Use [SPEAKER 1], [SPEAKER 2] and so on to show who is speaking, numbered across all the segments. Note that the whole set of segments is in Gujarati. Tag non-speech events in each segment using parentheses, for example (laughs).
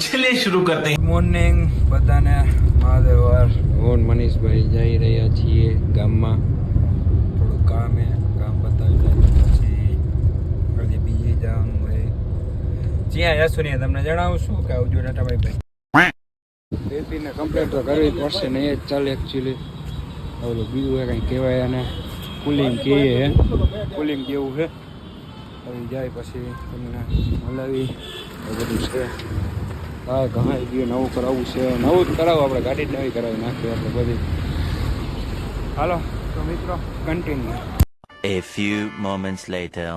[SPEAKER 1] ચલે શરૂ કરતે
[SPEAKER 2] મોર્નિંગ બધાને મહાદેવર હું મનીષભાઈ જઈ રહ્યા છીએ ગામમાં થોડું કામ એ કામ બતાવી દઈએ પછી આજે બીજે જવાનું હોય જ્યાં યસુની તમને જણાવશું છું કે આવજો નટાભાઈ બેબીને કમ્પ્લેટ તો કરવી પડશે ને એ જ ચાલે એકચ્યુઅલી ઓલું બીજું એ કંઈ કહેવાય અને કુલિંગ કહીએ હે કુલિંગ કેવું છે? આવી જાય પછી તમને હલાવી. બધું છે. હા ઘણા ગયું નવું કરાવવું છે. નવું જ કરાવું આપણે ગાડી જ નવી કરાવી નાખીએ આપણે બધી. હાલો તો મિત્રો continue
[SPEAKER 3] A few moments later.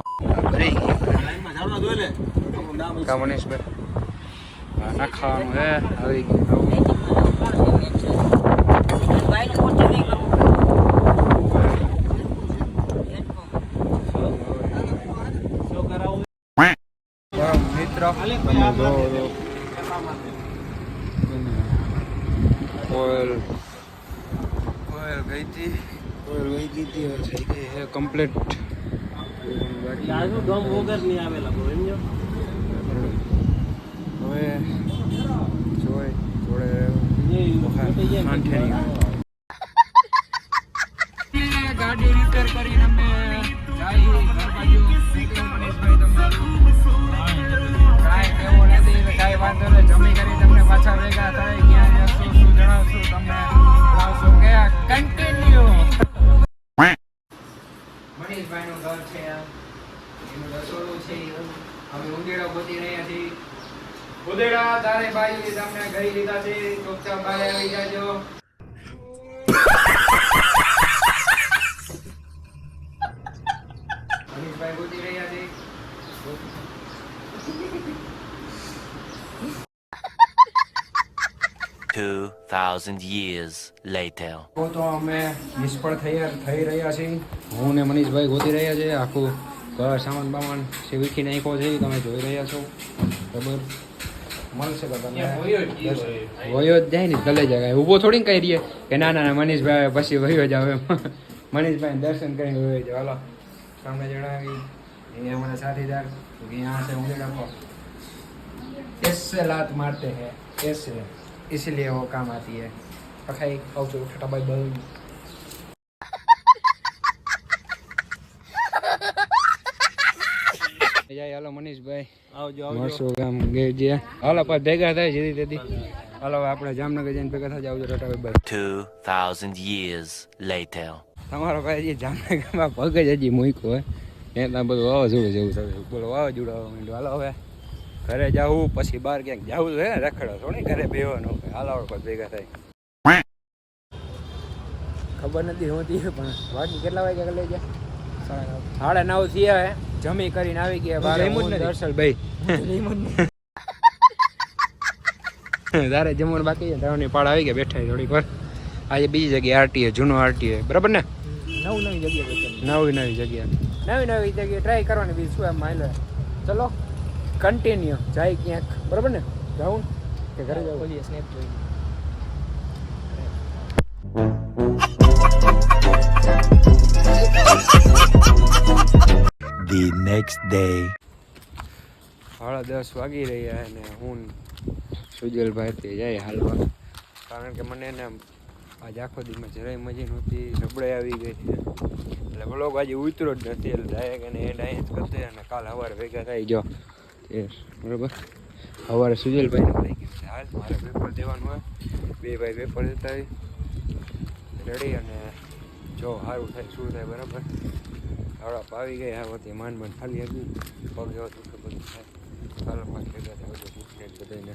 [SPEAKER 2] Manishbhai નાખવાનું હે આવી ગયું મિત્ર તમે ઓઇલ. ઓઇલ ગઈ હતી. ઓઇલ વહી ગઈ હતી હવે થઈ ગઈ. છે કમ્પ્લીટ. હવે જોઈ જોડે આંઠેણી રસોડું છે અમે ઉંદેડા ગોતી રહ્યા છીએ. ઉંદેડા તારે ભાઈ તમને ગઈ લીધા છે. ચોકચા ભાઈ આવી જાજો. ગોતી રહ્યા છે.
[SPEAKER 3] Two thousand years later.
[SPEAKER 2] તો તો અમે નિષ્ફળ થઈ થઈ રહ્યા છીએ. હું ને મનીષભાઈ ગોતી રહ્યા છે આખું ઘર સામાન બામાન વીખી નાખ્યો છે તમે જોઈ રહ્યા છો બરાબર મળશે તો તમે વયો જ જાય ને ભલે જાય ઊભો થોડી કઈ રહીએ કે ના ના ના મનીષભાઈ આવે પછી વયો જ આવે મનીષભાઈ દર્શન કરીને વયો જાવ હાલો તમને જણાવી એ અમારા સાથીદાર કે यहाँ से मुझे रखो ऐसे लात मारते हैं ऐसे इसलिए वो काम आती है પખાઈ ખાવ છું ઠાટા બાઈ જાય. હાલો મનીષભાઈ. આવજો મળશું ગામ ગેજે હાલો પાછ ભેગા થાય સીધી તેથી હાલો આપણે જામનગર જઈને ભેગા થાય આવજો બાઈ
[SPEAKER 3] Two thousand years later.
[SPEAKER 2] તમારો ભાઈ જામનગરમાં પગ જ હજી મૂક્યો હોય. એ ત્યાં બધું વાવાઝોડું જેવું થયું. બોલો વાવાઝોડું આવવા માંડ્યું હાલો હવે ઘરે જાવું પછી બહાર ક્યાંક જવું છે ને રખડો થોડી ઘરે બેવાનું હાલો હવે ભેગા થાય. ખબર નથી હોતી પણ વાગી કેટલા વાગ્યા લઈ ગયા સાડા નવ થયા જમી કરીને આવી ગયા બાર દર્શન ભાઈ. (laughs) તારે જમવાનું બાકી છે? તારની પાડ આવી ગયા બેઠા થોડીક વાર. આજે બીજી જગ્યાએ આરટીએ જૂનો આરટીએ બરાબર ને?
[SPEAKER 4] નવી નવી જગ્યા
[SPEAKER 2] નવી નવી જગ્યા નવી નવી જગ્યાએ ટ્રાય કરવાની બીજું શું એમ માઇલ ચલો કન્ટિન્યુ જાય ક્યાંક. બરાબર ને? જાઉં કે ઘરે જાઉં?
[SPEAKER 4] ખોલીએ સ્નેપ જોઈ (laughs)
[SPEAKER 3] The next day.
[SPEAKER 2] સાડા દસ વાગી રહ્યા અને હું સુજલભાઈ તે જાય હાલવા. કારણ કે મને એને આજ આખો દીમાં જરાય મજી નહોતી નબળાઈ આવી ગઈ છે. એટલે બ્લોગ આજે ઉતરો જ નથી, એટલે ડાયરેક્ટ એને એન્ડ અહીં જ કરશે અને કાલ સવારે ભેગા થઈ જો. એ બરાબર? સવારે સુજલભાઈને મળી ગયું હાલ મારે પેપર દેવાનું હોય. બે ભાઈ પેપર દેતા હોય. રેડી અને જો સારું થાય, શું થાય, બરાબર? હળપ આવી ગઈ, આ માન માંડ ખાલી હતું પગ એવો બધું થાય. ભેગા થાય બધું બધાને